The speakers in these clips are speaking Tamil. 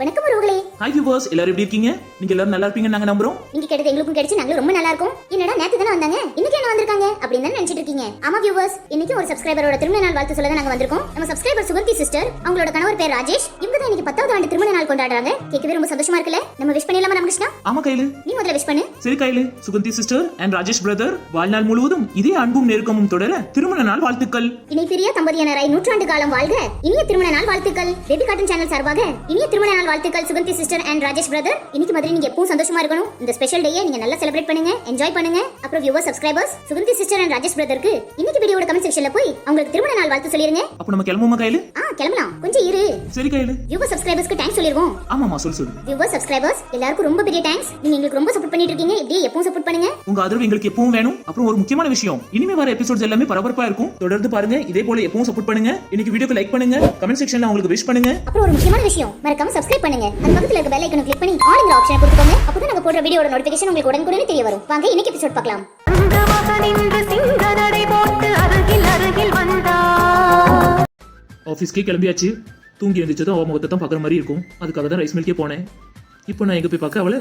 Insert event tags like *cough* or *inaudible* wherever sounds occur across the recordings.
வணக்கம் உறவுகளே. ஹாய் வியூவர்ஸ் எல்லாரும் எப்படி இருக்கீங்க? நீங்க எல்லாரும் நல்லா இருப்பீங்கன்னு நாங்க நம்புறோம். நீங்க கேட்டது எங்களுக்கும் கிடைச்சு நாங்களும் ரொம்ப நல்லா இருக்கும். என்னடா நேத்து தானே வந்தாங்க? இன்னைக்கு என்ன வந்திருக்காங்க? அப்படின்னு தான் நினைச்சிட்டு இருக்கீங்க. ஆமா வியூவர்ஸ் இன்னைக்கு ஒரு சப்ஸ்கிரைபரோட திருமண நாள் வாழ்த்து சொல்ல தான் நாங்க வந்திருக்கோம். நம்ம சப்ஸ்கிரைபர் சுகந்தி சிஸ்டர் அவங்களோட கணவர் பேர் ராஜேஷ். இவங்க தான் இன்னைக்கு பத்தாவது ஆண்டு திருமண நாள் கொண்டாடுறாங்க. கேட்கவே ரொம்ப சந்தோஷமா இருக்குல்ல? நம்ம விஷ் பண்ணிடலாமா ராமகிருஷ்ணா? ஆமா கையில. நீ முதல்ல விஷ் பண்ணு. சரி கையில. Sugandhi sister and Rajesh brother வாழ்நாள் முழுவதும் இதே அன்பும் நெருக்கமும் தொடர திருமண நாள் வாழ்த்துக்கள். இணை பிரிய தம்பதியினராய் நூற்றாண்டு காலம் வாழ்க. இனிய திருமண நாள் வாழ்த்துக்கள். பேபி காட்டன் சேனல் சார்பாக இனிய திருமண நாள் வாழ்த்துக்கள் Sugandhi sister and Rajesh brother இன்னைக்கு மாதிரி நீங்க எப்பவும் சந்தோஷமா இருக்கணும். இந்த ஸ்பெஷல் டேயை நீங்க நல்லா செலிப்ரேட் பண்ணுங்க என்ஜாய் பண்ணுங்க. அப்புறம் viewer subscribers Sugandhi sister and Rajesh பிரதருக்கு இன்னைக்கு வீடியோட கமெண்ட் செக்ஷன்ல போய் அவங்களுக்கு திருமண நாள் வாழ்த்து சொல்லிருங்க. அப்ப நம்ம கிளம்புமா கையில? ஆ கிளம்பலாம். கொஞ்சம் இரு. சரி கையில. வியூவர் சப்ஸ்கிரைபர்ஸ்க்கு தேங்க்ஸ் சொல்லிருவோம். ஆமாமா சொல்லு சொல்லு. வியூவர் சப்ஸ்கிரைபர்ஸ் எல்லாருக்கும் ரொம்ப பெரிய தேங்க்ஸ் நீங்க எங்களுக்கு ரொம்ப சப்போர்ட் பண்ணிட்டு இருக்கீங்க. இப்படியே எப்பவும் சப்போர்ட் பண்ணுங்க. உங்க ஆதரவு எங்களுக்கு எப்பவும் வேணும். அப்புறம் ஒரு முக்கியமான விஷயம். இனிமே வர எபிசோட்ஸ் எல்லாமே பரபரப்பா இருக்கும். தொடர்ந்து பாருங்க. இதே போல எப்பவும் சப்போர்ட் பண்ணுங்க. இன்னைக்கு வீடியோக்கு லைக் பண்ணுங்க. கமெண்ட் செக்ஷன்ல உங்களுக்கு விஷ் பண்ணுங்க. அப்புறம் ஒரு முக்கியமான விஷயம். மறக்காம சப்ஸ்கிரைப் சப்ஸ்கிரைப் பண்ணுங்க. அந்த பக்கத்துல இருக்க பெல் ஐக்கனை கிளிக் பண்ணி ஆளுங்கிற ஆப்ஷனை கொடுத்துக்கோங்க. அப்பதான் நாங்க போடுற வீடியோட நோட்டிஃபிகேஷன் உங்களுக்கு உடனுக்குடனே தெரிய வரும். வாங்க இன்னைக்கு எபிசோட் பார்க்கலாம். ஆஃபீஸ்க்கே கிளம்பியாச்சு. தூங்கி எழுந்திரிச்சதும் அவள் முகத்தை தான் பார்க்குற மாதிரி இருக்கும். அதுக்காக தான் ரைஸ் மில்கே போனேன். இப்போ நான் எங்கே போய் பார்க்க அவளை?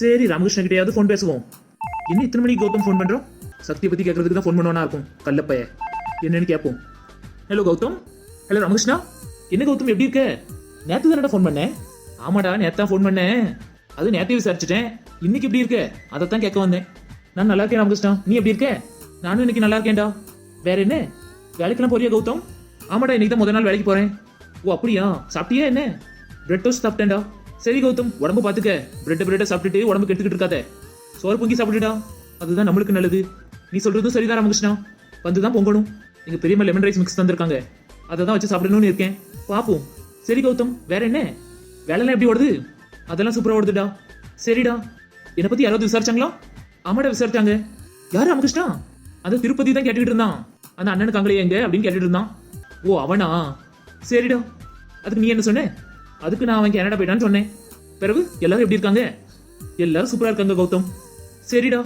சரி ராமகிருஷ்ணன் கிட்டேயாவது ஃபோன் பேசுவோம். என்ன இத்தனை மணிக்கு கௌதம் ஃபோன் பண்ணுறோம் சக்தியை பற்றி கேட்கறதுக்கு தான் ஃபோன் பண்ணுவானா இருக்கும். கல்லப்பைய என்னன்னு கேட்போம். ஹலோ கௌதம். ஹலோ ராமகிருஷ்ணா. என்ன கௌதம் எப்படி இருக்க? நேற்று தானடா ஃபோன் பண்ணேன்? ஆமாடா நேற்று தான் ஃபோன் பண்ணேன். அது நேத்தே விசாரிச்சிட்டேன். இன்னைக்கு எப்படி இருக்க? அதை தான் கேட்க வந்தேன். நான் நல்லா இருக்கேன் ராமகிருஷ்ணா. நீ எப்படி இருக்க? நானும் இன்னைக்கு நல்லா இருக்கேன்டா. வேற என்ன? வேலைக்கெல்லாம் போறியா கௌதம்? ஆமாடா இன்னைக்கு தான் முதல் நாள் வேலைக்கு போறேன். ஓ அப்படியா? சாப்பிட்டியா என்ன? பிரெட் டோஸ்ட் சாப்பிட்டேன்டா. சரி கௌதம் உடம்பு பார்த்துக்க பிரெட்டை பிரெட்டை சாப்பிட்டுட்டு உடம்பு கெட்டுக்கிட்டு இருக்காத. சோறு பொங்கி சாப்பிட்டுடா அதுதான் நம்மளுக்கு நல்லது. நீ சொல்றதும் சரிதான் ராமகிருஷ்ணா. வந்து தான் பொங்கணும். எங்கள் பெரியம்மா லெமன் ரைஸ் மிக்ஸ் தந்திருக்காங்க. அதை தான் வச்சு சாப்பிடணும்னு இருக்கேன். பார்ப்போம் சரி கௌதம் வேற என்ன? வேலைலாம் எப்படி ஓடுது? அதெல்லாம் சூப்பராக ஓடுதுடா. சரிடா. என்னை பத்தி யாராவது விசாரிச்சாங்களா? ஆமாடா விசாரிச்சாங்க. யார் ராமகிருஷ்ணா? அந்த திருப்பதி தான் கேட்டுக்கிட்டு இருந்தான். அந்த அண்ணனுக்கு அங்கே எங்க அப்படின்னு கேட்டுட்டு இருந்தான். ஓ அவனா? சரிடா. அதுக்கு நீ என்ன சொன்ன? அதுக்கு நான் அவன் கனடா போயிட்டான்னு சொன்னேன். பிறகு எல்லாரும் எப்படி இருக்காங்க? எல்லாரும் சூப்பரா இருக்காங்க கௌதம். சரிடா.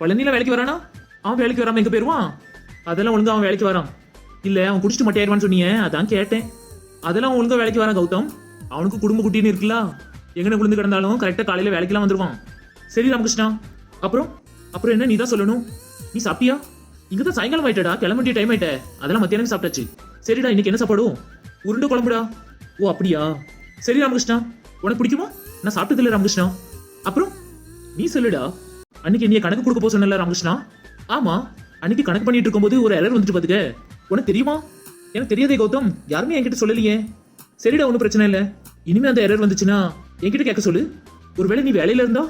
பழனில வேலைக்கு வரானா? அவன் வேலைக்கு வராம எங்க போயிருவான்? அதெல்லாம் ஒழுங்கா அவன் வேலைக்கு வரான். இல்ல அவன் குடிச்சிட்டு மட்டையாயிருவான்னு சொன்னீங்க அதான் கேட்டேன். அதெல்லாம் ஒழுங்கா வேலைக்கு வரான் கௌதம். அவனுக்கு குடும்ப குட்டின்னு இருக்குல்ல. எங்கன விழுந்து கிடந்தாலும் கரெக்டாக காலையில் வேலைக்கெல்லாம் வந்துருவான். சரி ராமகிருஷ்ணா. அப்புறம்? அப்புறம் என்ன? நீ தான் சொல்லணும். நீ சாப்பிட்டியா? இங்கே தான் சாயங்காலம் ஆயிட்டடா. கிளம்பிட்டு டைம் ஆயிட்ட. அதெல்லாம் மத்தியானம் சாப்பிட்டாச்சு. சரிடா இன்னைக்கு என்ன சாப்பாடும் உருண்டை குழம்புடா. ஓ அப்படியா? சரி ராமகிருஷ்ணா. உனக்கு பிடிக்குமா? நான் சாப்பிட்டது இல்லை ராமகிருஷ்ணா. அப்புறம்? நீ சொல்லுடா. அன்னைக்கு நீ கணக்கு கொடுக்க போக சொன்னல ராமகிருஷ்ணா. ஆமா அன்னைக்கு கணக்கு பண்ணிட்டு இருக்கும்போது ஒரு எரர் வந்துட்டு பாத்துக்க. உனக்கு தெரியுமா? எனக்கு தெரியாதே கௌதம். யாருமே என்கிட்ட சொல்லலையே. சரிடா ஒன்றும் பிரச்சனை இல்லை. இனிமே அந்த எரர் வந்துச்சுன்னா என்கிட்ட கேட்க சொல்லு. ஒருவேளை நீ வேலையில இருந்தா?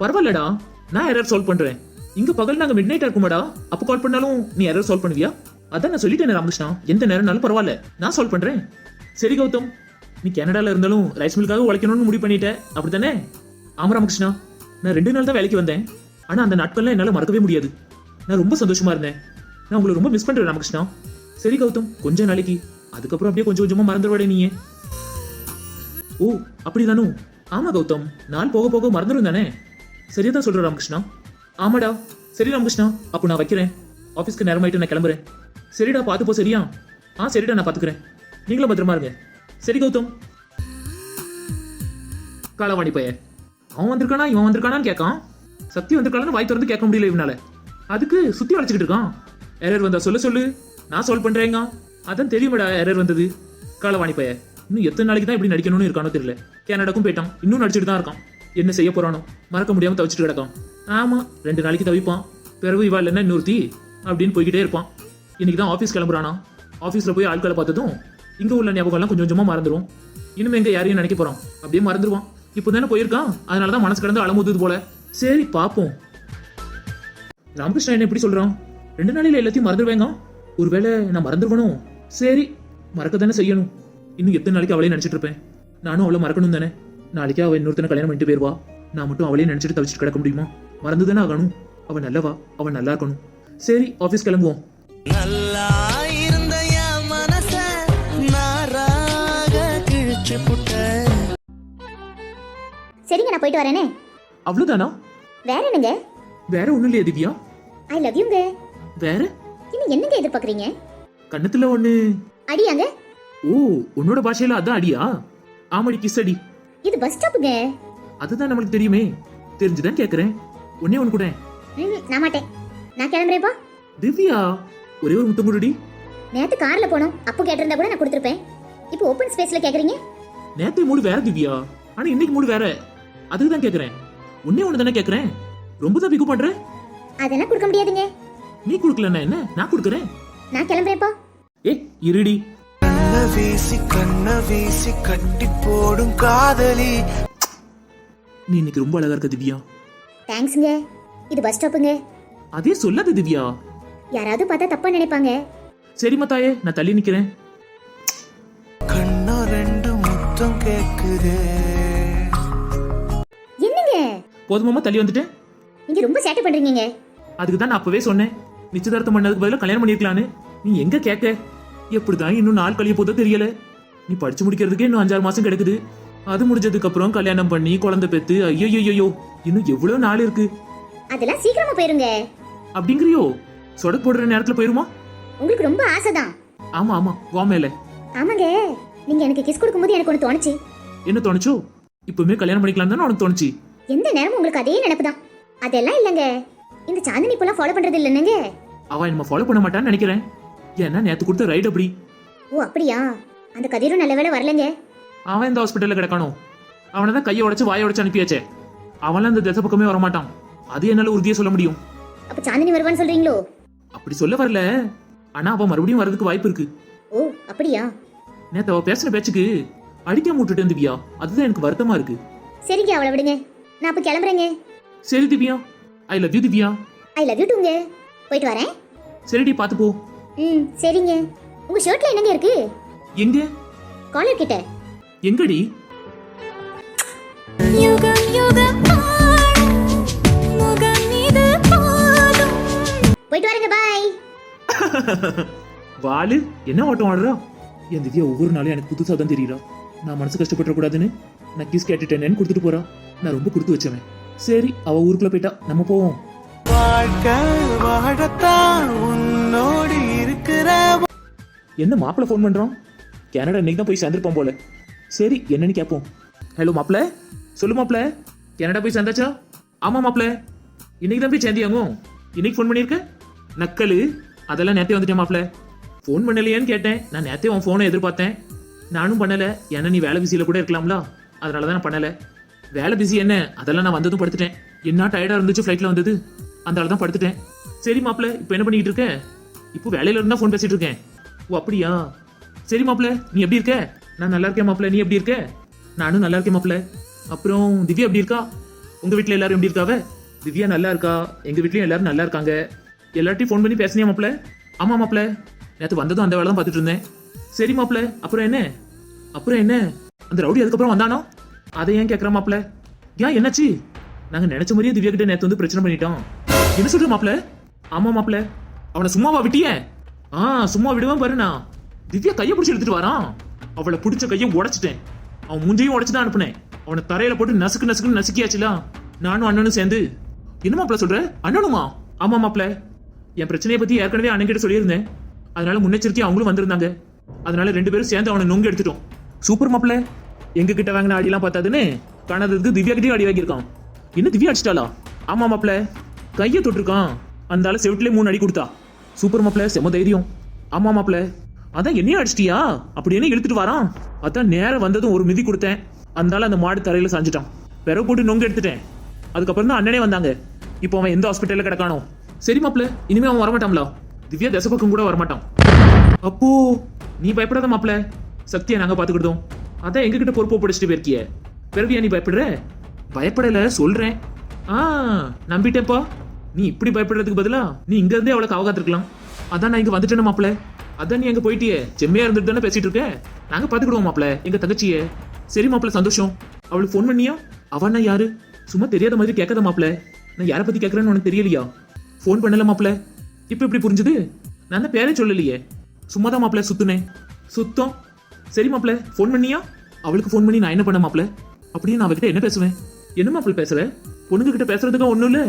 பரவாயில்லடா. நான் எரர் சால்வ் பண்றேன். இங்க பகல் நாங்க மிட் நைட் இருக்குமாடா? அப்ப கால் பண்ணாலும் நீ எரர் சால்வ் பண்ணுவியா? அதான் நான் சொல்லிட்டேன் ராமகிருஷ்ணா. எந்த நேரம்னாலும் பரவாயில்ல. நான் சால்வ் பண்றேன். சரி கௌதம். நீ கனடால இருந்தாலும் ரைஸ் மில்காக உழைக்கணும்னு முடிவு பண்ணிட்ட. அப்படித்தானே? ஆமா ராமகிருஷ்ணா. நான் ரெண்டு நாள் தான் வேலைக்கு வந்தேன். ஆனா அந்த நாட்கள்லாம் என்னால மறக்கவே முடியாது. நான் ரொம்ப சந்தோஷமா இருந்தேன். நான் உங்களை ரொம்ப மிஸ் பண்றேன் ராமகிருஷ்ணா. சரி கௌதம் கொஞ்ச நாளைக்கு. அதுக்கப்புறம் அப்படியே கொஞ்சம் கொஞ்சமா மறந்துடுவாடே நீங்க ஓ அப்படிதானோ? ஆமா கௌதம் நாள் போக போக மறந்துடும் தானே? சரியா தான் சொல்ற ராமகிருஷ்ணா. ஆமாடா. சரி ராமகிருஷ்ணா அப்போ நான் வைக்கிறேன். ஆஃபீஸ்க்கு நேரமாயிட்டு நான் கிளம்புறேன். சரிடா பார்த்து போ சரியா? ஆ சரிடா நான் பார்த்துக்கிறேன். நீங்களும் பத்திரமா இருங்க. சரி கௌதம். காலவாணி பைய அவன் வந்திருக்கானா இவன் வந்திருக்கானான்னு கேட்கான். சக்தி வந்திருக்கானு வாய் திறந்து கேட்க முடியல இவனால. அதுக்கு சுத்தி வளைச்சுக்கிட்டு இருக்கான். எரர் வந்தா சொல்ல சொல்லு. நான் சால்வ் பண்றேங்க. அதான் தெரியுமாடா எரர் வந்தது. காலவாணி பைய இன்னும் எத்தனை நாளைக்கு தான் இப்படி நடிக்கணும்னு இருக்கானோ தெரியல. கனடாக்கும் போயிட்டான் இன்னும் நடிச்சிட்டு தான் இருக்கான். என்ன செய்ய போறானோ மறக்க முடியாம தவிச்சிட்டு கிடக்கான். ஆமா ரெண்டு நாளைக்கு தவிப்பான். பிறகு இவா இல்லைன்னா இன்னொருத்தி அப்படின்னு போய்கிட்டே இருப்பான். இன்னைக்கு தான் ஆஃபீஸ் கிளம்புறானா. ஆஃபீஸில் போய் ஆட்களை பார்த்ததும் இங்கே உள்ள ஞாபகம்லாம் கொஞ்சம் கொஞ்சமாக மறந்துடும் இனிமே எங்கே யாரையும் நினைக்க போகிறோம் அப்படியே மறந்துடுவான் இப்போ தானே போயிருக்கான். அதனால தான் மனசு கடந்து அலமுதுது போல. சரி பார்ப்போம். ராமகிருஷ்ணன் என்ன எப்படி சொல்கிறான் ரெண்டு நாளையில் எல்லாத்தையும் மறந்துடுவேங்க ஒருவேளை நான் மறந்துடுவனோ சரி மறக்க தானே செய்யணும். இன்னும் எத்தனை நாளைக்கு அவளையும் நினைச்சிட்டு இருப்பேன். நானும் அவளை மறக்கணும் தானே. நாளைக்கு அவள் இன்னொருத்தனை கல்யாணம் பண்ணிட்டு போயிருவா. நான் மட்டும் அவளையும் நினைச்சிட்டு தவிச்சிட்டு கிடக்க முடியுமா? மறந்து தானே ஆகணும். அவன் நல்லவா? அவன் நல்லா இருக்கணும். சரி ஆஃபீஸ் கிளம்புவோம். நல்லா இருந்த மனச நாராக கிழிச்சு புட்ட. சரிங்க நான் போயிட்டு வரேனே. அவ்வளவுதானா? வேற என்னங்க? வேற ஒண்ணும் இல்லையா திவ்யா. ஐ லவ் யூங்க வேற? இன்னும் என்னங்க எதிர்பார்க்கறீங்க? கண்ணத்துல ஒண்ணு. அடியாங்க? ஓ உன்னோட பாஷையில அதான் அடியா? ஆமாடி கிஸ் அடி. இது பஸ் ஸ்டாப்புங்க அதுதான் நம்மளுக்கு தெரியுமே. தெரிஞ்சுதான் கேக்குறேன். ஒன்னே ஒன்று கூட. நான் மாட்டேன். நான் கிளம்புறேன்ப்பா திவ்யா ஒரே ஒரு முத்தம் கொடுடி. நேத்து கார்ல போனோம். அப்போ கேட்டிருந்தா கூட நான் கொடுத்துருப்பேன். இப்போ ஓப்பன் ஸ்பேஸ்ல கேக்குறீங்க? நேத்து மூடு வேற திவ்யா. ஆனா இன்னைக்கு மூடு வேற. அதுக்கு தான் கேக்குறேன். ஒன்னே ஒன்று தானே கேக்குறேன். ரொம்ப தான் பிக்கு பண்ற? அதெல்லாம் கொடுக்க முடியாதுங்க. நீ கொடுக்கலன்னா என்ன? நான் கொடுக்குறேன். நான் கிளம்புறேன்ப்பா. ஏ இருடி. கண்ண வீசி கண்ண வீசி கட்டி போடும் காதலி. நீ இன்னைக்கு ரொம்ப அழகா இருக்க திவ்யா. தேங்க்ஸுங்க இது பஸ் ஸ்டாப்புங்க அதே சொல்லாத திவ்யா. யாராவது பார்த்தா தப்பா நினைப்பாங்க. சரிம்மா தாயே நான் தள்ளி நிக்கிறேன். கண்ணோ ரெண்டு முத்தம் கேக்குதே. என்னங்க? போதுமாமா தள்ளி வந்துட்டேன். நீங்க ரொம்ப சேட்டை பண்றீங்க அதுக்கு தான் நான் அப்பவே சொன்னேன். நிச்சயதார்த்தம் பண்ணதுக்கு பதிலா கல்யாணம் பண்ணிருக்கலான்னு. நீ எங்க கேட்க? எப்படிதான் இன்னும் நாள் கழிய போதோ தெரியல. நீ படிச்சு முடிக்கிறதுக்கே இன்னும் அஞ்சாறு மாசம் கிடக்குது. அது முடிஞ்சதுக்கு அப்புறம் கல்யாணம் பண்ணி குழந்தை பெத்து ஐயோ ஐயோ இன்னும் எவ்வளவு நாள் இருக்கு? அதெல்லாம் சீக்கிரமா போயிருங்க. அப்படிங்கிறியோ? சொடக்கு போடுற நேரத்துல போயிருமா? உங்களுக்கு ரொம்ப ஆசைதான். ஆமா ஆமா வா மேல. ஆமாங்க. நீங்க எனக்கு கிஸ் கொடுக்கும்போது எனக்கு ஒன்று தோணுச்சு. என்ன தோணுச்சோ? இப்பவுமே கல்யாணம் பண்ணிக்கலாம் தானே உனக்கு தோணுச்சு. எந்த நேரமும் உங்களுக்கு அதே நினைப்பு தான் அதெல்லாம் இல்லைங்க. இந்த சாந்தினி இப்பெல்லாம் ஃபாலோ பண்றது இல்லைன்னு அவ என்ன ஃபாலோ பண்ண மாட்டான்னு நினைக்கிறேன். ஏன்னா நேத்து கொடுத்த ரைட் அப்படி. ஓ அப்படியா? அந்த கதிரும் நல்ல வேளை வரலங்க அவன் இந்த ஹாஸ்பிட்டல்ல கிடக்கானோ? அவனை தான் கையை உடைச்சு வாயை உடைச்சு அனுப்பியாச்சே. அவன்லாம் இந்த திசை பக்கமே வரமாட்டான். அது என்னால உறுதியா சொல்ல முடியும். அப்ப சாந்தினி வருவான்னு சொல்றீங்களோ? அப்படி சொல்ல வரல. ஆனா அவன் மறுபடியும் வரதுக்கு வாய்ப்பு இருக்கு. ஓ அப்படியா? நேத்து அவ பேசின பேச்சுக்கு அடிக்க விட்டுட்டு திவ்யா அதுதான் எனக்கு வருத்தமா இருக்கு. சரிங்க அவளை விடுங்க. நான் அப்ப கிளம்புறேங்க. சரி Divya. I love you Divya I love you டூங்க போயிட்டு வரேன். சரிடி பாத்து போ. ம் சரிங்க. உங்க ஷர்ட்ல என்னங்க இருக்கு? எங்க? காலர் கிட்ட. எங்கடி? யுகம் யுகம் போயிட்டு வரேங்க பாய் வாலு என்ன ஓட்டம் ஆடுறா? என் திவ்யா ஒவ்வொரு நாளும் எனக்கு புதுசா தான் தெரியுறா. நான் மனசு கஷ்டப்பட்டுற கூடாதுன்னு நான் கிஸ் கேட்டுட்டேனேன்னு கொடுத்துட்டு போறா. நான் ரொம்ப கொடுத்து வச்சவன். சரி அவ ஊருக்குள்ள போயிட்டா நம்ம போவோம். வாழ்க்கை வாழத்தான் உன்னோடு இருக்கிற என்ன மாப்பிள்ள ஃபோன் பண்றான்? கனடா இன்னைக்கு தான் போய் சேர்ந்துருப்பான் போல. சரி என்னன்னு கேட்போம் ஹலோ மாப்பிள்ள சொல்லு மாப்பிள்ள கனடா போய் சேர்ந்தாச்சா? ஆமா மாப்பிள்ள இன்னைக்கு தான் போய் சேர்ந்தியாங்க? இன்னைக்கு ஃபோன் பண்ணியிருக்க? நக்கலு. அதெல்லாம் நேத்தே வந்துட்டேன் மாப்பிள்ள ஃபோன் பண்ணலையேன்னு கேட்டேன். நான் நேத்தே உன் ஃபோனை எதிர்பார்த்தேன். நானும் பண்ணல. ஏன்னா நீ வேலை பிஸியில் கூட இருக்கலாம்ல. அதனால தான் நான் பண்ணல. வேலை பிஸி என்ன? அதெல்லாம் நான் வந்ததும் படுத்துட்டேன். என்ன டயர்டாக இருந்துச்சு ஃப்ளைட்ல வந்தது? அந்த தான் படுத்துட்டேன். சரி மாப்பிள்ள இப்போ என்ன பண்ணிக்கிட்டு இருக்க? இப்போ வேலையில இருந்தா ஃபோன் பேசிட்டு இருக்கேன். ஓ அப்படியா? சரி மாப்பிள்ள நீ எப்படி இருக்க? நான் நல்லா இருக்கேன் மாப்பிள்ள நீ எப்படி இருக்க? நானும் நல்லா இருக்கேன் மாப்பிள்ள. அப்புறம் திவ்யா எப்படி இருக்கா? உங்கள் வீட்டில் எல்லாரும் எப்படி இருக்காவ? திவ்யா நல்லா இருக்கா? எங்கள் வீட்லேயும் எல்லாரும் நல்லா இருக்காங்க. எல்லார்ட்டையும் ஃபோன் பண்ணி பேசினியா மாப்பிள்ள? ஆமாம் மாப்பிள்ள. நேற்று வந்ததும் அந்த வேலை தான் பார்த்துட்டு இருந்தேன். சரி மாப்பிள்ள அப்புறம் என்ன? அப்புறம் என்ன? அந்த ரவுடி அதுக்கப்புறம் வந்தானோ? அதை ஏன் கேட்குற மாப்பிள ஏன் என்னாச்சு? நாங்க நினைச்ச மாதிரியே திவ்யா கிட்ட நேற்று வந்து பிரச்சனை பண்ணிட்டோம். என்ன சொல்ற மாப்பிள ஆமா மாப்பிள அவனை சும்மாவா விட்டியே? ஆ சும்மா விடுவேன் பாருண்ணா திவ்யா கையை பிடிச்சி எடுத்துட்டு வரான். அவளை பிடிச்ச கையை உடைச்சிட்டேன். அவன் முஞ்சையும் உடச்சு தான் அனுப்புனேன். அவனை தரையில போட்டு நசுக்கு நசுக்குன்னு நசுக்கியாச்சுல. நானும் அண்ணனும் சேர்ந்து. என்ன மாப்பிள சொல்ற? அண்ணனுமா? ஆமா மாப்பிள என் பிரச்சனையை பத்தி ஏற்கனவே அண்ணன் கிட்ட சொல்லியிருந்தேன். அதனால முன்னெச்சரிக்கை அவங்களும் வந்திருந்தாங்க. அதனால ரெண்டு பேரும் சேர்ந்து அவனை நொங்கு எடுத்துட்டோம். சூப்பர் மாப்பிள்ள எங்க கிட்ட வாங்கின அடிலாம் பார்த்தாதுன்னு கணதுக்கு திவ்யா கிட்டயும் அடி வாங்கியிருக்கான். என்ன திவ்யா அடிச்சிட்டாளா? ஆமா மாப்பிள்ள கையை தொட்டிருக்கான். அந்த ஆளு செவிட்டிலே மூணு அடி கொடுத்தா. சூப்பர் மாப்பிள்ள செம தைரியம். ஆமா மாப்பிள்ள அதான் என்னையும் அடிச்சிட்டியா? அப்படின்னு இழுத்துட்டு வரான். அதான் நேரம் வந்ததும் ஒரு மிதி கொடுத்தேன். அந்த ஆள் அந்த மாடு தரையில சாஞ்சிட்டான். பிறகு போட்டு நொங்கு எடுத்துட்டேன். அதுக்கப்புறம் தான் அண்ணனே வந்தாங்க. இப்போ அவன் எந்த ஹாஸ்பிட்டல்ல கிடக்கானோ. சரி மாப்பிள்ள இனிமே அவன் வரமாட்டான்ல. திவ்யா தசை பக்கம் கூட வரமாட்டான். அப்போ நீ பயப்படாத மாப்பிள்ள சக்தியை நாங்க பாத்துக்கிட்டோம் அதான் எங்க கிட்ட பொறுப்பை பிடிச்சிட்டு போயிருக்கிய. ஏன் நீ பயப்படுற? பயப்படல சொல்றேன். ஆ நம்பிட்டேப்பா நீ இப்படி பயப்படுறதுக்கு பதிலா நீ இங்க இருந்தே அவளை காவகாத்திருக்கலாம் அதான் நான் இங்க வந்துட்டேன் மாப்பிள்ள அதான் நீ அங்க போயிட்டியே. செம்மையா இருந்துட்டு தானே பேசிட்டு இருக்க? நாங்க பாத்துக்கிடுவோம் மாப்பிள்ள எங்க தங்கச்சிய. சரி மாப்பிள்ள சந்தோஷம். அவளுக்கு ஃபோன் பண்ணியா? அவனா யாரு? சும்மா தெரியாத மாதிரி கேட்காத மாப்பிள்ள நான் யாரை பத்தி கேட்கறேன்னு உனக்கு தெரியலையா? ஃபோன் பண்ணல மாப்பிள்ள இப்ப எப்படி புரிஞ்சுது? நான் தான் பேரே சொல்லலையே. சும்மா தான் மாப்பிள்ள சுத்துனேன். சுத்தம். சரி மாப்பிள்ள ஃபோன் பண்ணியா? அவளுக்கு ஃபோன் பண்ணி நான் என்ன பண்ண மாப்பிள்ள அப்படியே நான் அவகிட்ட என்ன பேசுவேன்? என்ன மாப்பிள்ள பேசுற? பொண்ணுங்க கிட்ட பேசுறதுக்கு ஒண்ணும் இல்ல.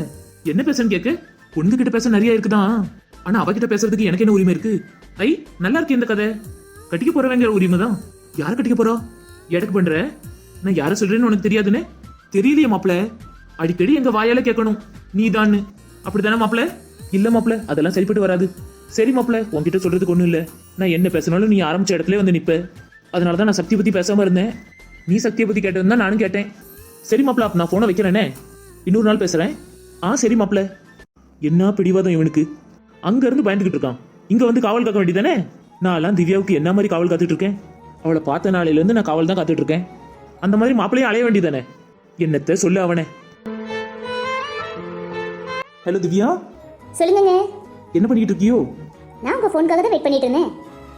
என்ன பேசுன்னு கேட்க பொண்ணுங்க கிட்ட பேச நிறைய இருக்குதான். ஆனா அவகிட்ட பேசுறதுக்கு எனக்கு என்ன உரிமை இருக்கு? ஐ நல்லா இருக்கு இந்த கதை. கட்டிக்க போறவங்க உரிமை தான் யார் கட்டிக்க போறா? எடக்கு பண்ற? நான் யார சொல்றேன்னு உனக்கு தெரியாதுன்னு? தெரியலையே மாப்பிள. அடிக்கடி எங்க வாயால கேட்கணும். நீதான்னு. அப்படித்தானே மாப்பிள? இல்ல மாப்பிள அதெல்லாம் சரிப்பட்டு வராது. சரி மாப்பிள உன்கிட்ட சொல்றதுக்கு ஒண்ணும் இல்ல. நான் என்ன பேசினாலும் நீ ஆரம்பிச்ச இடத்துல வந்து நிப்ப. அதனால தான் நான் சக்தியை பத்தி பேசாம இருந்தேன். நீ சக்தியை பத்தி கேட்டது நானும் கேட்டேன். சரி மாப்பிள நான் போனை வைக்கிறேனே இன்னொரு நாள் பேசுறேன். ஆ சரி மாப்பிள. என்ன பிடிவாதம் இவனுக்கு? அங்க இருந்து பயந்துகிட்டு இருக்கான். இங்க வந்து காவல் காக்க வேண்டியதானே? நான் எல்லாம் திவ்யாவுக்கு என்ன மாதிரி காவல் காத்துட்டு இருக்கேன்? அவளை பார்த்த நாளையில இருந்து நான் காவல் தான் காத்துட்டு இருக்கேன். அந்த மாதிரி மாப்பிளையும் அலைய வேண்டியதானே? என்னத்த சொல்லு அவனே. ஹலோ திவ்யா? சொல்லுங்கங்க. என்ன பண்ணிட்டு இருக்கியோ? நான் உங்க ஃபோனுக்காக தான் வெயிட் பண்ணிட்டு இருந்தேன்.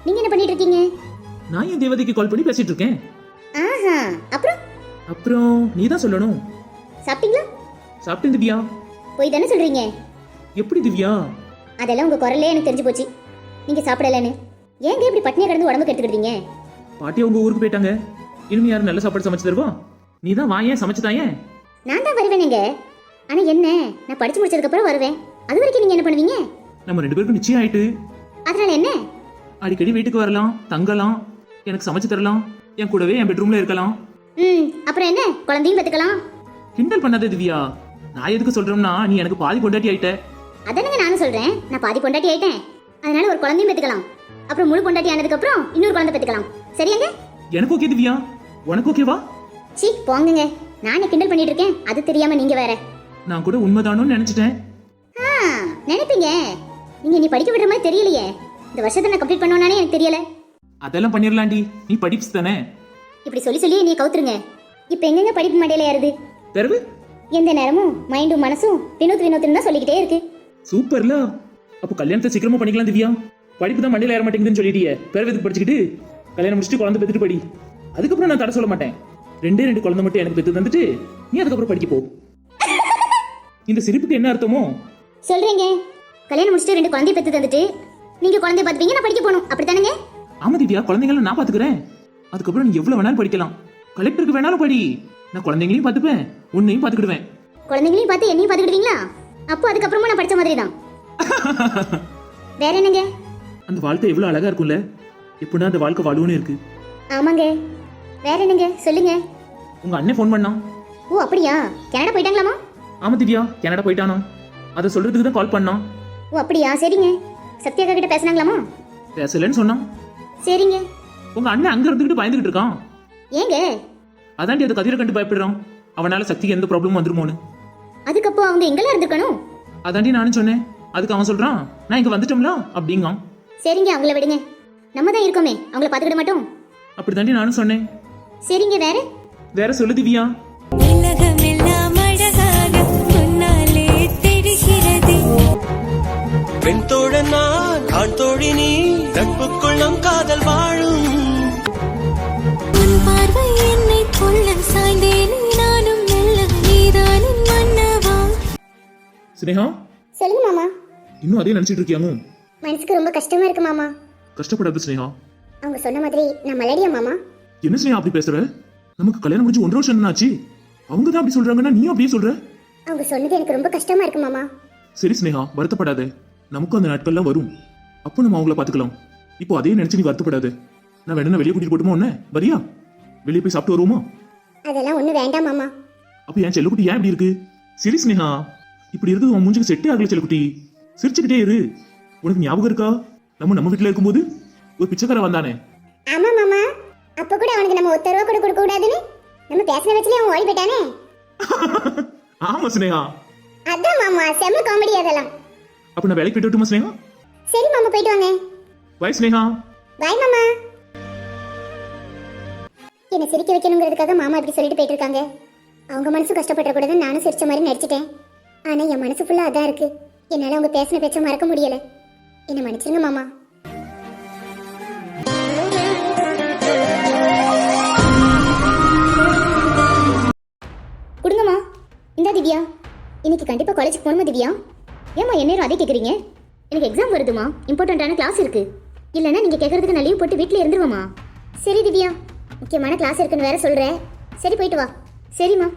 நீங்க என்ன பண்ணிட்டு இருக்கீங்க? நான் என் தேவதைக்கு கால் பண்ணி பேசிட்டு இருக்கேன். ஆஹா அப்புறம்? அப்புறம் நீ தான் சொல்லணும். சாப்பிட்டீங்களா? சாப்பிட்டேன் திவ்யா. போய் தானே சொல்றீங்க? எப்படி திவ்யா? அதெல்லாம் உங்க குரலே எனக்கு தெரிஞ்சு போச்சு. நீங்க சாப்பிடலன்னு. ஏங்க இப்படி பட்னியா கிடந்து உடம்புக்கு எடுத்துக்கிட்டீங்க பாட்டி அவங்க ஊருக்கு போயிட்டாங்க. இனிமே யாரும் நல்ல சாப்பாடு சமைச்சு தருவா? நீ தான் வாயேன் சமைச்சு தாயேன் நான் தான் வருவேனுங்க. ஆனா என்ன? நான் படிச்சு முடிச்சதுக்கு அப்புறம் வருவேன். அது வரைக்கும் நீங்க என்ன பண்ணுவீங்க? நம்ம ரெண்டு பேருக்கும் நிச்சயம் ஆயிட்டு. அதனால என்ன? அடிக்கடி வீட்டுக்கு வரலாம் தங்கலாம். எனக்கு சமைச்சு தரலாம்? என் கூடவே என் பெட்ரூம்ல இருக்கலாம். ம் அப்புறம் என்ன? குழந்தையும் பெத்துக்கலாம் கிண்டல் பண்ணாத திவ்யா. நான் எதுக்கு சொல்றேன்னா நீ எனக்கு பாதி கொண்டாட்டி ஆயிட்ட. அதானங்க நானும் சொல்றேன்? நான் பாதி பொண்டாட்டி ஆயிட்டேன். அதனால ஒரு குழந்தையும் பெத்துக்கலாம் அப்புறம் முழு பொண்டாட்டி ஆனதுக்கு அப்புறம் இன்னொரு குழந்தை பெத்துக்கலாம் சரியாங்க? எனக்கு ஓகே திவ்யா. உனக்கு ஓகேவா சீ போங்கங்க. நானே கிண்டல் பண்ணிட்டு இருக்கேன். அது தெரியாம நீங்க வேற. நான் கூட உண்மைதானோன்னு நினைச்சிட்டேன். ஆ நினைப்பீங்க. நீங்க நீ படிக்க விடுற மாதிரி தெரியலையே. இந்த வருஷத்தை நான் கம்ப்ளீட் பண்ணுவேனானே எனக்கு தெரியல. அதெல்லாம் பண்ணிடலாண்டி நீ படிப்ஸ் தானே? இப்படி சொல்லி சொல்லி நீ கவுத்துருங்க. இப்ப எங்கெங்க படிப்பு மண்டையில ஏறுது? பிறகு எந்த நேரமும் மைண்டும் மனசும் வினோத் வினோத்னு தான் சொல்லிக்கிட்டே இருக்கு. சூப்பர்ல. அப்போ கல்யாணத்தை சீக்கிரமா பண்ணிக்கலாம் திவ்யா. படிப்பு தான் மண்டையில ஏற மாட்டேங்குதுன்னு சொல்லிட்டியே. பிறகு எதுக்கு படிச்சுக்கிட்டு? கல்யாணம் முடிச்சுட்டு குழந்தை பெத்துட்டு படி. அதுக்கப்புறம் நான் தடை சொல்ல மாட்டேன். ரெண்டே ரெண்டு குழந்தை மட்டும் எனக்கு பெத்து தந்துட்டு நீ அதுக்கப்புறம் படிக்க போ. இந்த சிரிப்புக்கு என்ன அர்த்தமோ? சொல்றீங்க. கல்யாணம் முடிச்சுட்டு ரெண்டு குழந்தைய பெத்து தந்துட்டு நீங்க குழந்தைய பார்த்துப்பீங்க நான் படிக்க போகணும். அப்படித்தானுங்க? ஆமா திவ்யா குழந்தைங்கள நான் பாத்துக்கிறேன் அதுக்கப்புறம் நீ எவ்வளவு வேணாலும் படிக்கலாம். கலெக்டருக்கு வேணாலும் படி. நான் குழந்தைங்களையும் பாத்துப்பேன் உன்னையும் பாத்துக்கிடுவேன் குழந்தைங்களையும் பார்த்து என்னையும் பார்த்துக்கிடுவீங்களா? அப்போ அதுக்கப்புறமா நான் படிச்ச மாதிரி தான் *laughs* வேற என்னங்க? அந்த வாழ்க்கை எவ்வளவு அழகா இருக்கும்ல. எப்படின்னா அந்த வாழ்க்கை வாழுவோன்னு இருக்கு. ஆமாங்க. வேற என்னங்க? சொல்லுங்க. உங்க அண்ணன் ஃபோன் பண்ணான். ஓ அப்படியா? கனடா போயிட்டாங்களாமா? ஆமா திவ்யா கனடா போயிட்டானோ? அதை சொல்றதுக்கு தான் கால் பண்ணான். ஓ அப்படியா? சரிங்க. சத்யாக்கா கிட்ட பேசுனாங்களாமா? பேசலன்னு சொன்னான். சரிங்க. உங்க அண்ணன் அங்க இருந்துகிட்டு பயந்துகிட்டு இருக்கான். ஏங்க? அதாண்டி அதை கதிரை கண்டு பயப்படுறான். அவனால சக்திக்கு எந்த ப்ராப்ளமும் வந்துருமோன்னு. அதுக்கப்போ அவங்க எங்கெல்லாம் இருந்திருக்கணும்? அதாண்டி நானும் சொன்னேன். அதுக்கு அவன் சொல்றான் நான் இங்க வந்துட்டோம்ல? அப்படிங்கான். சரிங்க அவங்கள விடுங்க. நம்ம தான் இருக்கோமே அவங்கள பார்த்துக்கிட மாட்டோம். அப்படிதாண்டி நானும் சொன்னேன். சரிங்க வேற? வேற சொல்லு திவ்யா. பெண் தோழன் நான் ஆண் தோழி நீ நட்புக்குள் நம் காதல் வாழும். உன் பார்வை என்னை கொள்ள சாய்ந்தேனே நானும் மெல்ல நீதான் என் மன்னவா. சினேகா? சொல்லுங்க மாமா. இன்னும் அதே நினைச்சிட்டு இருக்கியாங்க மனசுக்கு ரொம்ப கஷ்டமா இருக்கு மாமா. கஷ்டப்படாத ஸ்னேகா அவங்க சொன்ன மாதிரி நான் மலடியா மாமா? என்ன ஸ்னேகா அப்படி பேசுற? நமக்கு கல்யாணம் முடிஞ்சு ஒன்றரை வருஷம் என்ன ஆச்சு அவங்க தான் அப்படி சொல்றாங்கன்னா நீயும் அப்படியே சொல்ற? அவங்க சொன்னது எனக்கு ரொம்ப கஷ்டமா இருக்கு மாமா. சரி ஸ்னேகா வருத்தப்படாத. நமக்கும் அந்த நாட்கள்லாம் வரும். அப்போ நம்ம அவங்கள பாத்துக்கலாம் இப்போ அதே நினைச்சு நீ வருத்தப்படாத. நான் வேணா வெளியே கூட்டிட்டு போட்டுமா உன்ன? வரியா? வெளியே போய் சாப்பிட்டு வருவோமா? அதெல்லாம் ஒண்ணு வேண்டாம் மாமா. அப்ப என் செல்லக்குட்டி ஏன் இப்படி இருக்கு? சரி ஸ்னேகா இப்படி இருக்குது உன் மூஞ்சுக்கு செட்டே ஆகல செல்லக்குட்டி சிரிச்சுக்கிட்டே இரு. உனக்கு ஞாபகம் இருக்கா? நம்ம நம்ம வீட்டுல இருக்கும்போது ஒரு பிச்சைக்கார வந்தானே. ஆமா மாமா. அப்ப கூட அவனுக்கு நம்ம ஒத்த ரூபா கூட கொடுக்க கூடாதுன்னு நம்ம பேசின வச்சுல அவன் ஓடி போயிட்டானே. *laughs* ஆமா ஸ்னேகா அதான் மாமா. செம்ம காமெடி அதெல்லாம். அப்ப நான் வேலைக்கு போயிட்டு வரட்டுமா ஸ்னேகா? சரி மாமா போயிட்டு வாங்க. பாய் ஸ்னேகா. பாய் மாமா. என்ன சிரிக்க வைக்கணுங்கிறதுக்காக மாமா இப்படி சொல்லிட்டு போயிட்டு இருக்காங்க அவங்க மனசு கஷ்டப்படக்கூடாதுன்னு நானும் சிரிச்ச மாதிரி நடிச்சிட்டேன். ஆனா என் மனசு ஃபுல்லா அதான் இருக்கு. என்னால அவங்க பேசின பேச்ச மறக்க முடியல. என்ன மன்னிச்சிருங்க மாமா. கொடுங்கம்மா. இந்தா திவ்யா. இன்னைக்கு கண்டிப்பா காலேஜுக்கு போகணுமா திவ்யா? ஏம்மா என்ன நேரம் அதே கேட்குறீங்க எனக்கு எக்ஸாம் வருதுமா இம்பார்ட்டண்ட்டான கிளாஸ் இருக்கு. இல்லைன்னா நீங்க கேட்கறதுக்கு நான் லீவ் போட்டு வீட்டில் இருந்துருவோமா சரி திவ்யா. முக்கியமான கிளாஸ் இருக்குன்னு வேற சொல்றேன் சரி போயிட்டு வா. சரிம்மா.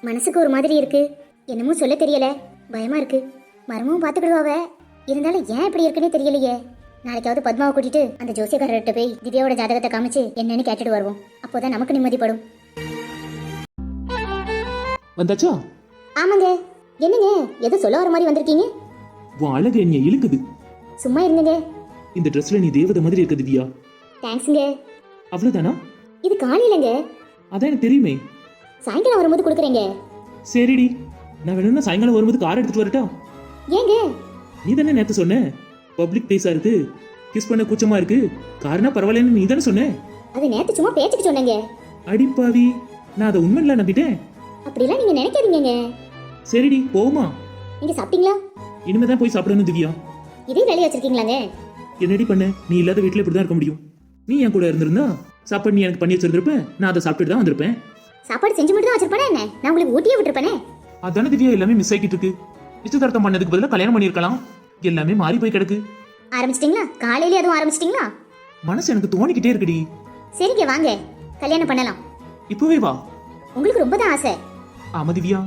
மனசுக்கு ஒரு மாதிரி இருக்கு. என்னமோ சொல்ல தெரியல. பயமா இருக்கு. மரமும் பார்த்துக்கிடுவாவ. இருந்தாலும் ஏன் இப்படி இருக்குன்னே தெரியலையே. நாளைக்காவது பத்மாவை கூட்டிட்டு அந்த ஜோசியக்காரர்கிட்ட போய் திவ்யாவோட ஜாதகத்தை காமிச்சு என்னன்னு கேட்டுட்டு வருவோம். அப்போதான் நமக்கு நிம்மதிப்படும். வந்தாச்சா? ஆமாங்க. என்னங்க? எது சொல்ல வர மாதிரி வந்திருக்கீங்க? உன் அழகு என்னைய இழுக்குது. சும்மா இருந்துங்க இந்த ட்ரெஸ்ல நீ தேவதை மாதிரி இருக்க திவ்யா தேங்க்ஸுங்க. அவ்வளவுதானா? இது காலையிலங்க அதான் எனக்கு தெரியுமே. சாயங்காலம் வரும்போது கொடுக்குறேங்க. சரிடி. நான் வேணும்னா சாயங்காலம் வரும்போது கார் எடுத்துட்டு வரட்டா? ஏங்க. நீ தானே நேத்து சொன்ன? பப்ளிக் பிளேஸா இருக்கு. கிஸ் பண்ண கூச்சமா இருக்கு. காரணா பரவாயில்லன்னு நீ தானே சொன்ன? அது நேத்து சும்மா பேச்சுக்கு சொன்னேங்க. அடிப்பாவி நான் அதை உண்மையில நம்பிட்டேன். அப்படிலாம் நீங்க நினைக்காதீங்கங்க. சரிடி போகுமா நீங்க சாப்பிட்டீங்களா? இனிமே தான் போய் சாப்பிடணும் திவ்யா. இதே வேலையை வச்சிருக்கீங்களாங்க? என்னடி பண்ண? நீ இல்லாத வீட்ல இப்படி தான் இருக்க முடியும். நீ என் கூட இருந்திருந்தா சாப்பாடு நீ எனக்கு பண்ணி வச்சிருந்திருப்ப நான் அதை சாப்பிட்டுட்டு தான் வந்திருப்பேன். சாப்பாடு செஞ்சு மட்டும் தான் வச்சிருப்பேனே என்ன? நான் உங்களுக்கு ஊட்டியே விட்டுருப்பேனே. அதானே திவ்யா எல்லாமே மிஸ் ஆகிட்டு இருக்கு. நிச்சயதார்த்தம் பண்ணதுக்கு பதிலா கல்யாணம் பண்ணியிருக்கலாம். எல்லாமே மாறி போய் கிடக்கு. ஆரம்பிச்சிட்டீங்களா? காலையிலே அதுவும் ஆரம்பிச்சிட்டீங்களா? மனசு எனக்கு தோணிக்கிட்டே இருக்குடி. சரிங்க வாங்க. கல்யாணம் பண்ணலாம். இப்பவே வா. உங்களுக்கு ரொம்ப தான் ஆசை. ஆமா திவ்யா.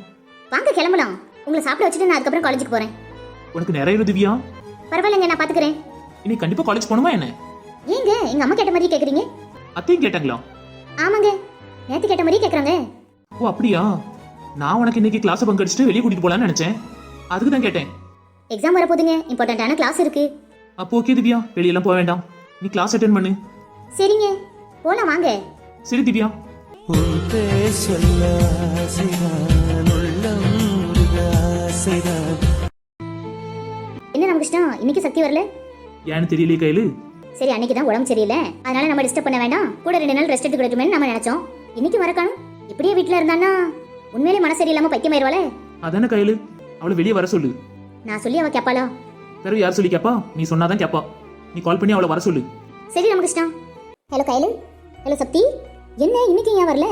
வாங்க கிளம்பலாம். உங்களை சாப்பிட வச்சுட்டு நான் அதுக்கப்புறம் காலேஜுக்கு போறேன். உனக்கு நிறைய திவ்யா பரவாயில்லைங்க நான் பாத்துக்கிறேன். இனி கண்டிப்பா காலேஜ் போகணுமா என்ன? ஏங்க எங்க அம்மா கேட்ட மாதிரி கேக்குறீங்க? அத்தையும் கேட்டாங்களா? ஆமாங்க நேத்து கேட்ட மாதிரி கேக்குறாங்க. ஓ அப்படியா? நான் உனக்கு இன்னைக்கு கிளாஸ் பங்கடிச்சுட்டு வெளியே கூட்டிட்டு போலான்னு நினைச்சேன். அதுக்கு தான் கேட்டேன். எக்ஸாம் வரப்போகுதுங்க இம்பார்ட்டண்ட்டான கிளாஸ் இருக்கு. அப்போ ஓகே திவ்யா வெளியெல்லாம் போக வேண்டாம். நீ கிளாஸ் அட்டென்ட் பண்ணு. சரிங்க போலாம் வாங்க. சரி திவ்யா. சொல்ல இஷ்டம் இன்னைக்கு சக்தி வரல? ஏன்னு தெரியலையே கையில. சரி அன்னைக்கு தான் உடம்பு சரியில்லை. அதனால நம்ம டிஸ்டர்ப் பண்ண வேண்டாம். கூட ரெண்டு நாள் ரெஸ்ட் எடுத்துக்கிட்டுமே நம்ம நினைச்சோம். இன்னைக்கு மறக்கணும். இப்படியே வீட்ல இருந்தான்னா உண்மையிலே மனசு சரியில்லாம பைத்தியமாயிருவாளே அதானே கையில. அவளை வெளியே வர சொல்லு. நான் சொல்லி அவ கேப்பாளா? பிறகு யார் சொல்லி கேப்பா? நீ சொன்னாதான் கேப்பா. நீ கால் பண்ணி அவளை வர சொல்லு. சரி இஷ்டம் ஹலோ கைலு ஹலோ சக்தி. என்ன இன்னைக்கு ஏன் வரல?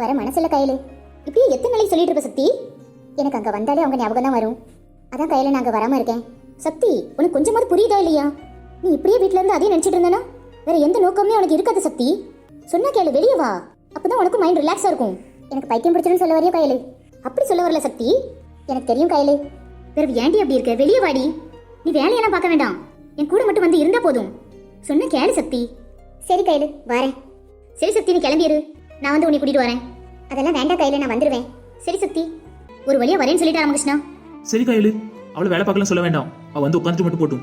வர மனசுல கைலு இப்படியே எத்தனை நாளைக்கு சொல்லிட்டு இருப்ப சக்தி? எனக்கு அங்க வந்தாலே அவங்க ஞாபகம் தான் வரும். அதான் கையில நான் அங்க வராம இருக்கேன். சக்தி உனக்கு கொஞ்சமாவது புரியுதா இல்லையா? நீ இப்படியே வீட்ல இருந்து அதே நினைச்சிட்டு இருந்தனா? வேற எந்த நோக்கமே உனக்கு இருக்காது சக்தி. சொன்னா கேளு வெளியே வா. அப்பதான் உனக்கு மைண்ட் ரிலாக்ஸா இருக்கும். எனக்கு பைத்தியம் பிடிச்சிருன்னு சொல்ல வரையா கையலு? அப்படி சொல்ல வரல சக்தி. எனக்கு தெரியும் கையலு. வேற ஏன்டி அப்படி இருக்க? வெளியே வாடி. நீ வேலையெல்லாம் பார்க்க வேண்டாம். என் கூட மட்டும் வந்து இருந்தா போதும். சொன்ன கேளு சக்தி. சரி கையில. வரேன். சரி சக்தி நீ கிளம்பிரு. நான் வந்து உன்னை கூட்டிட்டு வரேன். அதெல்லாம் வேண்டாம் கையில. நான் வந்துருவேன். சரி சக்தி. ஒரு வழியா வரேன்னு சொல்லிட்டு ராமகிருஷ்ணா சரி கையில. அவளை வேலை பார்க்கலாம் சொல்ல வேண்டாம். அவ வந்து உட்காந்துட்டு மட்டும் போட்டும்.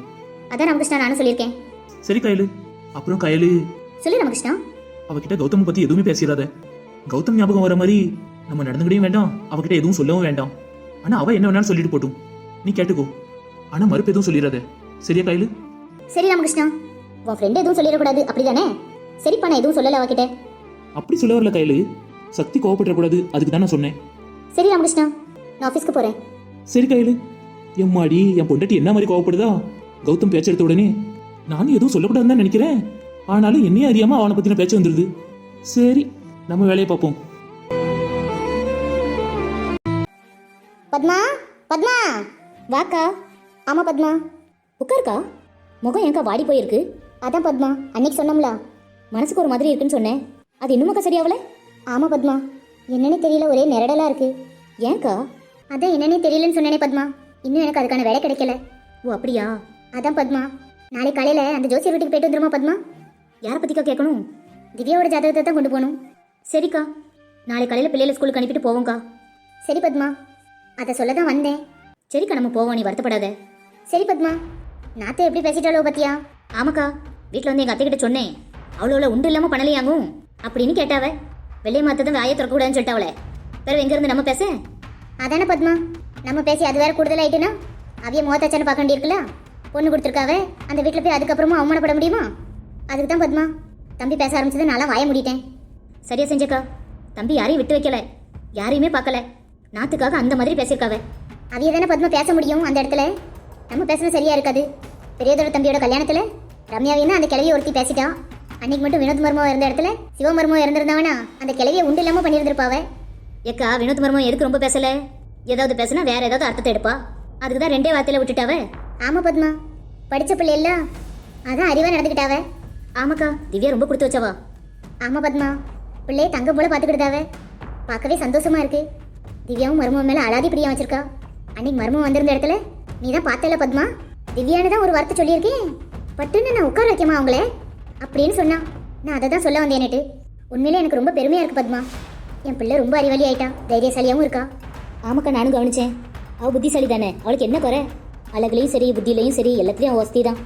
அதான் ராமகிருஷ்ணா நானும் சொல்லியிருக்கேன். சரி கையில. அப்புறம் கையில. சொல்லு ராமகிருஷ்ணா. அவகிட்ட கௌதம் பத்தி எதுவுமே பேசிடாத கௌதம் ஞாபகம் வர மாதிரி நம்ம நடந்துக்கிடையும் வேண்டாம். அவகிட்ட எதுவும் சொல்லவும் வேண்டாம். ஆனா அவ என்ன வேணாலும் சொல்லிட்டு போட்டும். நீ கேட்டுக்கோ. ஆனா மறுப்பு எதுவும் சொல்லிடாத சரியா கையில? சரி ராமகிருஷ்ணா. உன் ஃப்ரெண்ட் எதுவும் சொல்லிடக்கூடாது. அப்படிதானே? சரிப்பா நான் எதுவும் சொல்லல அவகிட்ட. அப்படி சொல்ல வரல கையில. சக்தி கோவப்படக்கூடாது அதுக்கு தான் நான் சொன்னேன். சரி ராமகிருஷ்ணா நான் ஆஃபீஸ்க்கு போறேன். சரி கையில. எம்மாடி என் பொண்டாட்டி என்ன மாதிரி கோவப்படுதா? கௌதம் பேச்செடுத்த உடனே நானும் எதுவும் சொல்லக்கூடாதுன்னு தான் நினைக்கிறேன். ஆனாலும் என்னையும் அறியாம அவனை பத்தின பேச்சு வந்துருது. சரி நம்ம வேலையை பார்ப்போம். பத்மா பத்மா. வாக்கா. ஆமா பத்மா. உட்காருக்கா? முகம் ஏன்க்கா வாடி போயிருக்கு. அதான் பத்மா. அன்னைக்கு சொன்னோம்ல. மனசுக்கு ஒரு மாதிரி இருக்குன்னு சொன்னேன். அது இன்னுமாக்கா சரியாவல? ஆமா பத்மா. என்னன்னே தெரியல. ஒரே நெரடலா இருக்கு. ஏன்க்கா அதான் என்னன்னே தெரியலன்னு சொன்னேனே பத்மா. இன்னும் எனக்கு அதுக்கான வேலை கிடைக்கல. ஓ அப்படியா? அதான் பத்மா. நாளை காலையில அந்த ஜோசியர் வீட்டுக்கு போயிட்டு வந்துருமா பத்மா? யாரை பத்திக்கா கேட்கணும்? திவ்யாவோட ஜாதகத்தை தான் கொண்டு போகணும். சரிக்கா. நாளை காலையில பிள்ளைகளை ஸ்கூலுக்கு அனுப்பிட்டு போவோம்க்கா. சரி பத்மா. அதை சொல்ல தான் வந்தேன். சரிக்கா நம்ம போவோம் நீ வருத்தப்படாத. சரி பத்மா. நாத்த எப்படி பேசிட்டாலோ பத்தியா? ஆமாக்கா வீட்டில் வந்து எங்கள் அத்தைக்கிட்ட சொன்னேன். அவ்வளோ உண்டு இல்லாமல் பண்ணலையாங்கும் அப்படின்னு கேட்டாவ. வெளியே மாத்ததும் வாயை திறக்கக்கூடாதுன்னு சொல்லிட்டாவளே பிறகு எங்கேருந்து நம்ம பேச? அதானே பத்மா. நம்ம பேசி அது வேற கூடுதல் ஆயிட்டுனா அவைய முகத்தாச்சான்னு பார்க்க வேண்டியிருக்குல்ல? பொண்ணு கொடுத்துருக்காவ அந்த வீட்டில் போய் அதுக்கப்புறமா அவமானப்பட முடியுமா? அதுக்கு தான் பத்மா தம்பி பேச ஆரம்பிச்சது நல்லா வாய முடிட்டேன். சரியா செஞ்சக்கா. தம்பி யாரையும் விட்டு வைக்கல. யாரையுமே பார்க்கல. நாத்துக்காக அந்த மாதிரி பேசியிருக்காவ. அவைய தானே பத்மா பேச முடியும் அந்த இடத்துல? நம்ம பேசுறது சரியா இருக்காது. பெரியதோட தம்பியோட கல்யாணத்தில் ரம்யாவின்னா அந்த கிளவியை ஒருத்தி பேசிட்டா? அன்னைக்கு மட்டும் வினோத் மர்மம் இருந்த இடத்துல சிவமர்மம் இருந்திருந்தவனா? அந்த கிளவியை உண்டு இல்லாமல் பண்ணியிருந்திருப்பாவே. ஏக்கா வினோத் மர்மம் எதுக்கு ரொம்ப பேசலை? ஏதாவது பேசினா வேற ஏதாவது அர்த்தத்தை எடுப்பா. அதுக்கு தான் ரெண்டே வார்த்தையில விட்டுட்டாவ. ஆமா பத்மா. படிச்ச பிள்ளை இல்ல அதான் அறிவா நடந்துக்கிட்டாவ. ஆமாக்கா திவ்யா ரொம்ப கொடுத்து வச்சவா. ஆமா பத்மா. பிள்ளைய தங்கம் போல பாத்துக்கிட்டாவ பார்க்கவே சந்தோஷமா இருக்கு. திவ்யாவும் மருமம் மேல அலாதி பிரியம் வச்சிருக்கா. அன்னைக்கு மருமம் வந்திருந்த இடத்துல நீ தான் பார்த்தல பத்மா. திவ்யான்னு தான் ஒரு வார்த்தை சொல்லியிருக்கேன் பட்டுன்னு நான் உட்கார வைக்கமா அவங்கள? அப்படின்னு சொன்னா. நான் அதை தான் சொல்ல வந்தேன்னுட்டு உண்மையிலே எனக்கு ரொம்ப பெருமையா இருக்கு பத்மா. என் பிள்ளை ரொம்ப அறிவாளி ஆயிட்டா. தைரியசாலியாவும் இருக்கா. ஆமாக்கா நானும் கவனிச்சேன். அவ புத்திசாலி தானே அவளுக்கு என்ன குறை? அழகுலையும் சரி புத்தியிலையும் சரி எல்லாத்துலேயும் அவள் வசதி தான்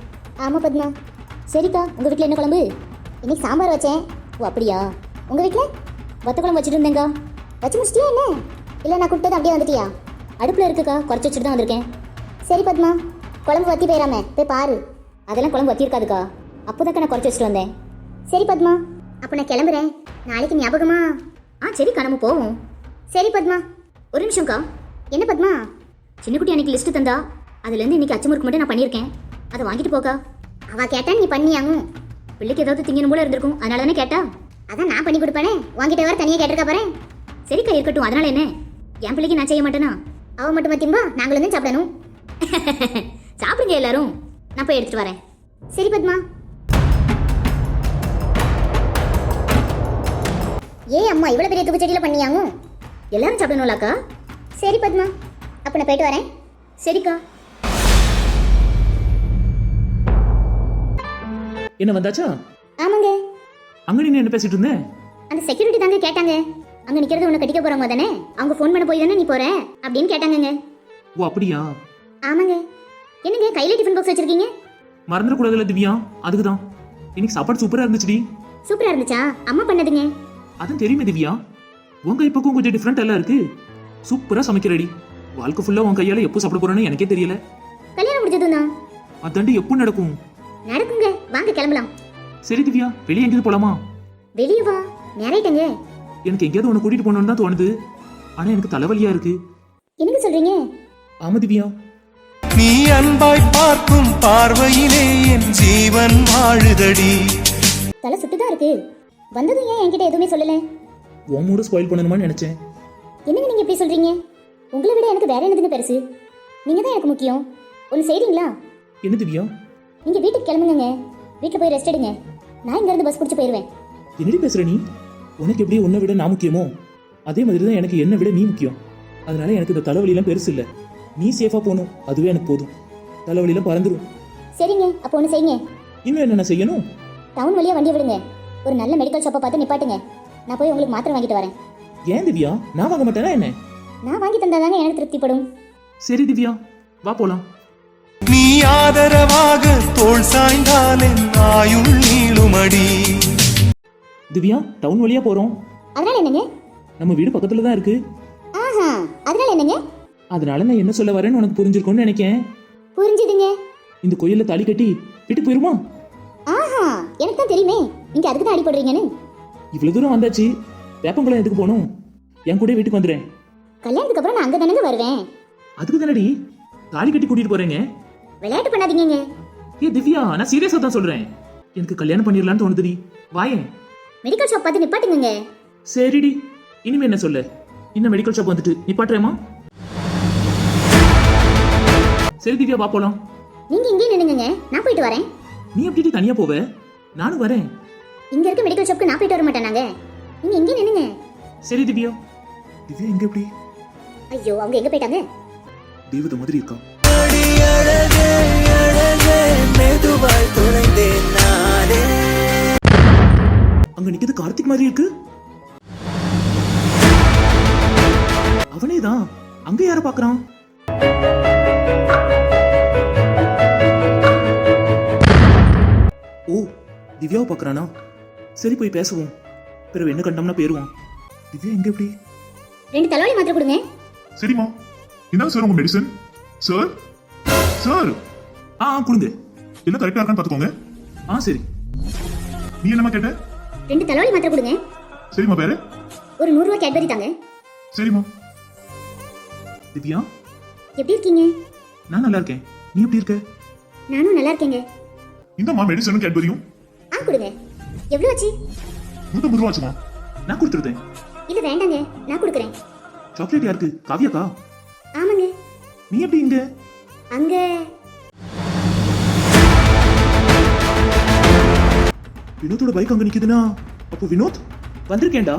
ஆமாம் பத்மா. சரிக்கா உங்கள் வீட்டில் என்ன குழம்பு? இன்னைக்கு சாம்பார் வச்சேன். ஓ அப்படியா? உங்கள் வீட்டில் வத்த குழம்பு வச்சுட்டு இருந்தேங்க்கா வச்சு முடிச்சிட்டியா என்ன? இல்லை நான் கூப்பிட்டது அப்படியே வந்துட்டியா? அடுப்பில் இருக்குக்கா குறைச்சி வச்சுட்டு தான் வந்திருக்கேன். சரி பத்மா. குழம்பு வத்தி போயிடாம போய் பாரு. அதெல்லாம் குழம்பு வத்தி இருக்காதுக்கா அப்போதாக்கா நான் குறைச்சி வச்சுட்டு வந்தேன். சரி பத்மா. அப்போ நான் கிளம்புறேன். நாளைக்கு ஞாபகமா? ஆ சரிக்கா நம்ம போவோம். சரி பத்மா. ஒரு நிமிஷம்க்கா என்ன பத்மா? சின்ன குட்டி அன்னைக்கு லிஸ்ட் தந்தா. அதுலேருந்து இன்னைக்கு அச்சமுறுக்கு மட்டும் நான் பண்ணியிருக்கேன். அதை வாங்கிட்டு போக்கா. அவ கேட்டா நீ பண்ணியாகும். பிள்ளைக்கு ஏதாவது திங்கணும் போல இருந்திருக்கும். அதனால தானே கேட்டா? அதான் நான் பண்ணி கொடுப்பேனே. வாங்கிட்டு வர தனியாக கேட்டிருக்கா பாரு. சரிக்கா இருக்கட்டும். அதனால என்ன? என் பிள்ளைக்கு நான் செய்ய மாட்டேனா? அவ மட்டும் திம்பா நாங்களும் தான் சாப்பிடணும். *laughs* சாப்பிடுங்க எல்லாரும். நான் போய் எடுத்துட்டு வரேன். சரி பத்மா. ஏ அம்மா இவ்வளவு பெரிய தூக்கு செடியில பண்ணியாகும். எல்லாரும் சாப்பிடணும்லாக்கா? சரி பத்மா. அப்ப நான் போயிட்டு வரேன். சரிக்கா. என்ன வந்தாச்சா? ஆமாங்க. அங்க நீ என்ன பேசிட்டு இருந்தேன் அந்த செக்யூரிட்டி தாங்க கேட்டாங்க. அங்க நிக்கிறது உன்னை கட்டிக்க போறவங்க தானே? அவங்க ஃபோன் பண்ண போய் தானே நீ போற? அப்படின்னு கேட்டாங்கங்க. ஓ அப்படியா? ஆமாங்க. என்னங்க கையில டிஃபன் பாக்ஸ் வச்சிருக்கீங்க? மறந்துடக்கூடாதுல்ல திவ்யா? அதுக்கு தான் இன்னைக்கு சாப்பாடு சூப்பரா இருந்துச்சுடி. சூப்பரா இருந்துச்சா? அம்மா பண்ணதுங்க. அதுவும் தெரியுமே திவ்யா. உன் கைப்பக்கம் கொஞ்சம் டிஃப்ரெண்ட் எல்லாம் இருக்கு. சூப்பரா சமைக்கிறடி. வாழ்க்கை ஃபுல்லா உன் கையால எப்போ சாப்பிட போறேன்னு எனக்கே தெரியல. கல்யாணம் முடிஞ்சதும் தான் அதாண்டி எப்போ நடக்கும்? நடக்குங்க. வாங்க கிளம்பலாம். சரி திவ்யா வெளியே எங்கேயும் போலாமா? வெளியே வா. நேராயிட்டங்க எனக்கு எங்கேயாவது உன்னை கூட்டிட்டு போகணும்னு தான் தோணுது. ஆனா எனக்கு தலைவலியா இருக்கு. என்னங்க சொல்றீங்க? ஆமா திவ்யா. நீ அன்பாய் பார்க்கும் பார்வையிலே என் ஜீவன் வாழுதடி. தலை தான் இருக்கு? வந்ததும் ஏன் என்கிட்ட எதுவுமே சொல்லல? உன் மூட ஸ்பாயில் பண்ணணுமான்னு நினைச்சேன். என்னங்க நீங்க இப்படி சொல்றீங்க? உங்களை விட எனக்கு வேற என்னதுங்க பெருசு? நீங்க தான் எனக்கு முக்கியம். ஒன்று செய்றீங்களா? என்ன திவ்யா? நீங்க வீட்டுக்கு கிளம்புங்க வீட்டில் போய் ரெஸ்ட் எடுங்க. நான் இங்க இருந்து பஸ் பிடிச்சி போயிடுவேன் என்னடி பேசுற நீ? உனக்கு எப்படி உன்னை விட நான் முக்கியமோ? அதே மாதிரி தான் எனக்கு என்னை விட நீ முக்கியம். அதனால எனக்கு இந்த தலைவலிலாம் பெருசு இல்லை. நீ சேஃபா போகணும். அதுவே எனக்கு போதும். தலைவலிலாம் பறந்துடும் சரிங்க. அப்போ ஒன்று செய்யுங்க. இன்னும் என்னென்ன செய்யணும்? டவுன் வழியா வண்டி விடுங்க. ஒரு நல்ல மெடிக்கல் ஷாப்பை பார்த்து நிப்பாட்டுங்க. நான் போய் உங்களுக்கு மாத்திரை வாங்கிட்டு வரேன். ஏன் திவ்யா? நான் வாங்க மாட்டேனா என்ன? நான் வாங்கி தந்தாதாங்க எனக்கு திருப்திப்படும். சரி திவ்யா வா போலாம். நீ ஆதரவாக தோள் சாய்ந்தால் ஆயுள் நீளுமடி. திவ்யா டவுன் வழியா போறோம். அதனால என்னங்க? நம்ம வீடு பக்கத்துல தான் இருக்கு. ஆஹா அதனால என்னங்க? அதனால நான் என்ன சொல்ல வரேன்னு உனக்கு புரிஞ்சிருக்கும்னு நினைக்கேன். புரிஞ்சுதுங்க. இந்த கோயில்ல தாலி கட்டி வீட்டுக்கு போயிருமா? ஆஹா எனக்கு தான் தெரியுமே. நீங்க அதுக்கு தான் அடிபடுறீங்கன்னு இவ்வளவு தூரம் வந்தாச்சு. வேப்பங்குளம் எதுக்கு போகணும்? என் கூட வீட்டுக்கு வந்துடுறேன். கல்யாணத்துக்கு அப்புறம் நான் அங்க தானங்க வருவேன். அதுக்கு தானடி? தாலி கட்டி கூட்டிட்டு போறேங்க. விளையாட்டு பண்ணாதீங்கங்க. ஏ திவ்யா நான் சீரியஸா தான் சொல்றேன். எனக்கு கல்யாணம் பண்ணிடலான்னு தோணுதுடி. வாயேன். மெடிக்கல் ஷாப் பார்த்து நிப்பாட்டுங்க சரிடி. இனிமே என்ன சொல்ல? இன்னும் மெடிக்கல் ஷாப் வந்துட்டு. நிப்பாட்டுறேமா சரி திவ்யா வா போலாம். நீங்க இங்கே நின்னுங்க நான் போயிட்டு வரேன். நீ எப்படி தனியா போவ? நானும் வரேன். இங்க இருக்க மெடிக்கல் ஷாப்க்கு நான் போயிட்டு வர மாட்டேனாங்க நீங்க இங்கே நின்னுங்க சரி திவ்யா. திவ்யா எங்க எப்படி? ஐயோ அவங்க எங்க போயிட்டாங்க? தெய்வத மாதிரி இருக்கா? அங்க நிக்கிறது கார்த்திக் மாதிரி இருக்கு. அவனே தான். அங்க யார பாக்குறான் ஓ திவ்யாவை பாக்குறானா சரி போய் பேசுவோம். பிறகு என்ன கண்டோம்னா பேருவான் திவ்யா எங்க எப்படி? ரெண்டு தலைவலி மாத்திரை கொடுங்க. சரிம்மா. இதான் சார் உங்க மெடிசன் சார் சார் ஆ ஆ, கொடுங்க. எல்லாம் கரெக்டா இருக்கான்னு பாத்துக்கோங்க ஆ சரி. நீ என்னம்மா கேட்ட? ரெண்டு தலைவலி மாத்திரை கொடுங்க. சரிம்மா வேற? ஒரு நூறு ரூபாய் கேட்பரி தாங்க. சரிம்மா. திவ்யா? எப்படி இருக்கீங்க? நான் நல்லா இருக்கேன். நீ எப்படி இருக்க? நானும் நல்லா இருக்கேங்க. இந்தம்மா மெடிசனும் கேட்பரியும். ஆ கொடுங்க. எவ்வளோ ஆச்சு? நூத்தம்பது ரூபா ஆச்சுமா நான் கொடுத்துருந்தேன். இல்ல வேண்டாங்க. நான் கொடுக்குறேன். சாக்லேட் யாருக்கு காவியாக்கா? ஆமாங்க. நீ எப்படி இங்க? அங்க. வினோத்தோட பைக் அங்க நிக்குதுன்னா? அப்போ வினோத் வந்திருக்கேன்டா.